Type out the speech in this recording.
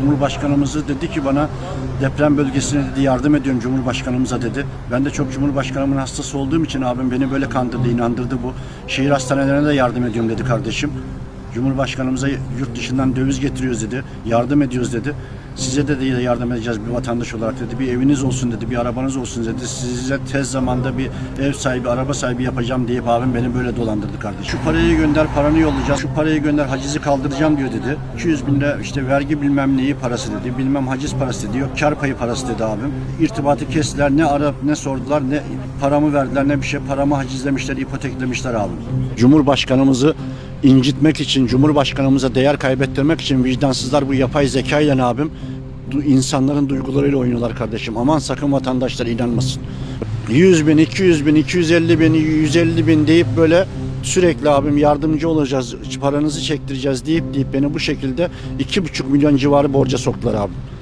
Cumhurbaşkanımızı dedi ki bana deprem bölgesine dedi yardım ediyorum Cumhurbaşkanımıza dedi. Ben de çok Cumhurbaşkanımın hastası olduğum için abim beni böyle kandırdı, inandırdı bu. Şehir hastanelerine de yardım ediyorum dedi kardeşim. Cumhurbaşkanımıza yurt dışından döviz getiriyoruz dedi. Yardım ediyoruz dedi. Size de dedi yardım edeceğiz bir vatandaş olarak dedi. Bir eviniz olsun dedi, bir arabanız olsun dedi. Size tez zamanda bir ev sahibi, araba sahibi yapacağım deyip abim beni böyle dolandırdı kardeşim. Şu parayı gönder, paranı yollayacağız. Şu parayı gönder, hacizi kaldıracağım diyor dedi. 200 bin lira işte vergi bilmem neyi parası dedi. Bilmem haciz parası dedi. Yok kar payı parası dedi abim. İrtibatı kestiler. Ne arap ne sordular ne paramı verdiler ne bir şey. Paramı hacizlemişler, ipoteklemişler abim. Cumhurbaşkanımızı incitmek için, Cumhurbaşkanımıza değer kaybettirmek için vicdansızlar bu yapay zeka ile abim insanların duygularıyla oynuyorlar kardeşim. Aman sakın vatandaşlar inanmasın. 100 bin, 200 bin, 250 bin, 150 bin deyip böyle sürekli abim yardımcı olacağız, paranızı çektireceğiz deyip deyip beni bu şekilde 2,5 milyon civarı borca soktular abim.